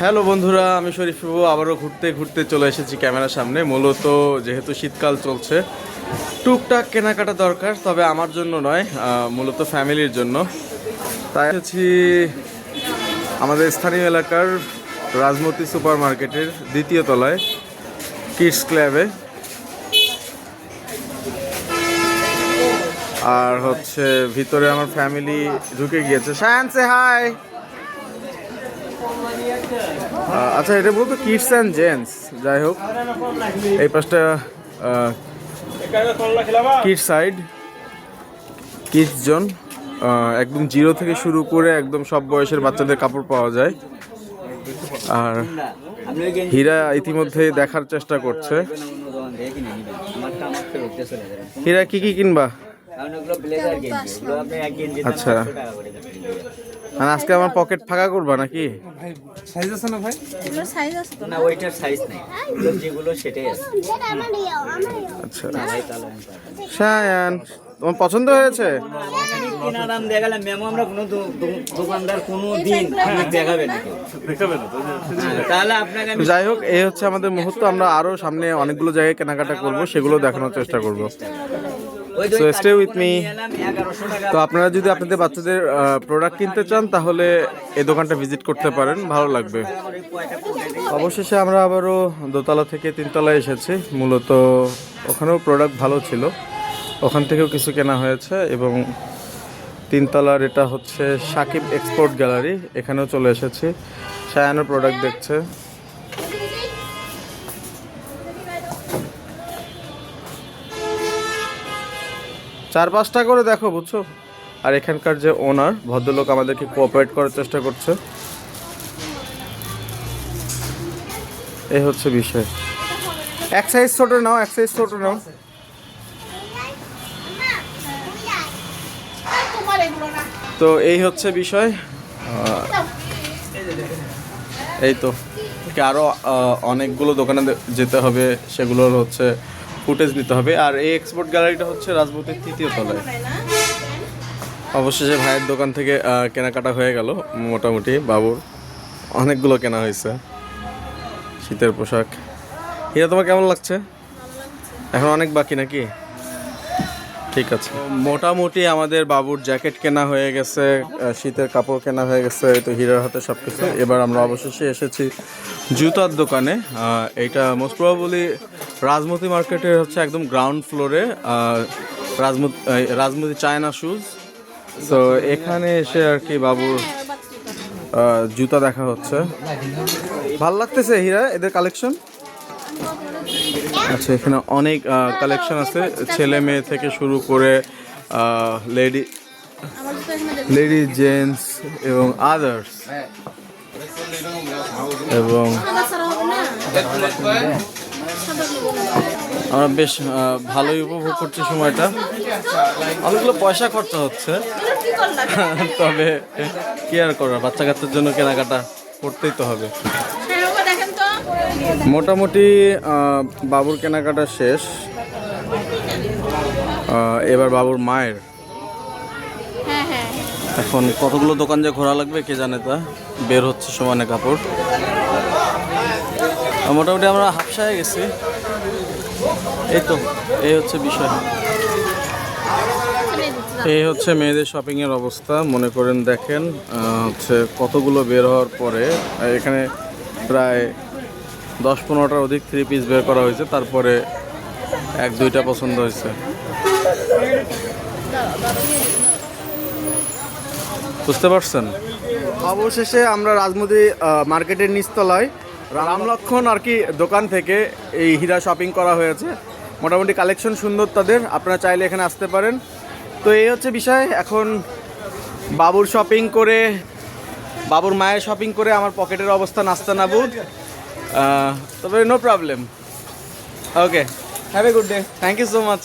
Hello বন্ধুরা, আমি শরীফ বাবু। আবারও ঘুরতে ঘুরতে চলে এসেছি ক্যামেরার সামনে। মূলত যেহেতু শীতকাল চলছে, টুকটাক কেনাকাটা দরকার, তবে আমার জন্য নয় মূলত ফ্যামিলির জন্য। তাই এসেছি আমাদের স্থানীয় এলাকার রাজমতি সুপার মার্কেটের দ্বিতীয় তলায়, কিডস ক্ল্যাবে আর হচ্ছে ভিতরে আমার ফ্যামিলি ঢুকে গিয়েছে। শায়ান সে হাই আচ্ছা এটা বলতো কিডস অ্যান্ড জেন্টস। যাই হোক এই পাশটা কিড সাইড কিডস জোন একদম জিরো থেকে শুরু করে একদম সব বয়সের বাচ্চাদের কাপড় পাওয়া যায়। আর হীরা ইতিমধ্যে দেখার চেষ্টা করছে। হীরা কি কি কিনবা? আচ্ছা। মানে আজকে আমার পকেট ফাঁকা করবা নাকি? সাইজ আছে না ভাই? এগুলো সাইজ আছে না ওইটার সাইজ নেই। যেগুলো সেটাই আছে। আচ্ছা। ভাই তাহলে শায়ান তোমার পছন্দ হয়েছে? কেনা দাম দেখালাম ম্যাম আমরা কোনো দো- দো- দোকানদার কোনো দিন দেখাবে না। হ্যাঁ, তাহলে আপনাকে যাই হোক এই হচ্ছে আমাদের মুহূর্ত আমরা আরও সামনে অনেকগুলো জায়গায় কেনাকাটা করব সেগুলো দেখানোর চেষ্টা করব। নিয়ে এলাম এগারোশো টাকা। তো আপনারা যদি আপনাদের বাচ্চাদের প্রোডাক্ট কিনতে চান তাহলে এই দোকানটা ভিজিট করতে পারেন ভালো লাগবে। অবশেষে আমরা আবারও দোতলা থেকে তিনতলায় এসেছি। মূলত ওখানেও প্রোডাক্ট ভালো ছিল। ওখান থেকেও কিছু কেনা হয়েছে এবং তিনতলার এটা হচ্ছে সাকিব এক্সপোর্ট গ্যালারি। এখানেও চলে এসেছি। সায়ানো প্রোডাক্ট দেখছে। চার পাঁচটা করে দেখো, বুঝছ? আর এখানকার যে ওনার ভদ্রলোক আমাদেরকে কোঅপারেট করার চেষ্টা করছে। এই হচ্ছে বিষয়। এক সাইজ ছোট নাও, এক সাইজ ছোট নাও। তো এই হচ্ছে বিষয়। এই তো আরও অনেকগুলো দোকানে যেতে হবে, সেগুলোর হচ্ছে ফুটেজ নিতে হবে। আর এই এক্সপোর্ট গ্যালারিটা হচ্ছে রাজমতির তৃতীয় তলায়। অবশেষে ভাইয়ের দোকান থেকে কেনাকাটা হয়ে গেল, মোটামুটি বাবুর। অনেকগুলো কেনা হয়েছে। শীতের পোশাক। এটা তোমার কেমন লাগছে? এখন অনেক বাকি নাকি? ঠিক আছে। মোটামুটি আমাদের বাবুর জ্যাকেট কেনা হয়ে গেছে শীতের কাপড় কেনা হয়ে গেছে, তো হিরার হাতে সব কিছু এবার আমরা অবশেষে এসেছি জুতার দোকানে। এইটা মোস্ট প্রবাবলি রাজমতি মার্কেটের হচ্ছে একদম গ্রাউন্ড ফ্লোরে রাজমতি রাজমতি চায়না শুজ তো এখানে এসে আর কি বাবুর জুতা দেখা হচ্ছে। ভালো লাগতেছে হীরা, এদের কালেকশন আচ্ছা এখানে অনেক কালেকশন আছে। ছেলে মেয়ে থেকে শুরু করে লেডি লেডি জেন্টস এবং আদার্স এবং আমরা বেশ ভালোই উপভোগ করছি সময়টা। অনেকগুলো পয়সা খরচা হচ্ছে। তবে কি আর করার বাচ্চা কাচ্চার জন্য কেনাকাটা করতেই তো হবে। মোটামুটি বাবুর কেনাকাটা শেষ। এবার বাবুর মায়ের। এখন কতগুলো দোকান যে ঘোরা লাগবে, কে জানে তা? বের হচ্ছে সমানে কাপড়। মোটামুটি আমরা হাফসায় গেছি। এই তো, এই হচ্ছে বিষয়। এই হচ্ছে মেয়েদের শপিংয়ের অবস্থা। মনে করেন, দেখেন হচ্ছে কতগুলো বের হওয়ার পরে এখানে প্রায় দশ পনেরোটার অধিক থ্রি পিস বের করা হয়েছে। তারপরে এক, দুইটা পছন্দ হয়েছে। বুঝতে পারছেন? অবশেষে আমরা রাজমুদি মার্কেটের নিচতলায় রামলক্ষণ আর কি দোকান থেকে এই হীরা শপিং করা হয়েছে। মোটামুটি কালেকশন সুন্দর তাদের আপনারা চাইলে এখানে আসতে পারেন। তো এই হচ্ছে বিষয় এখন বাবুর শপিং করে বাবুর মায়ের শপিং করে আমার পকেটের অবস্থা নাস্তা নাবুদ। তবে no problem okay have a good day thank you so much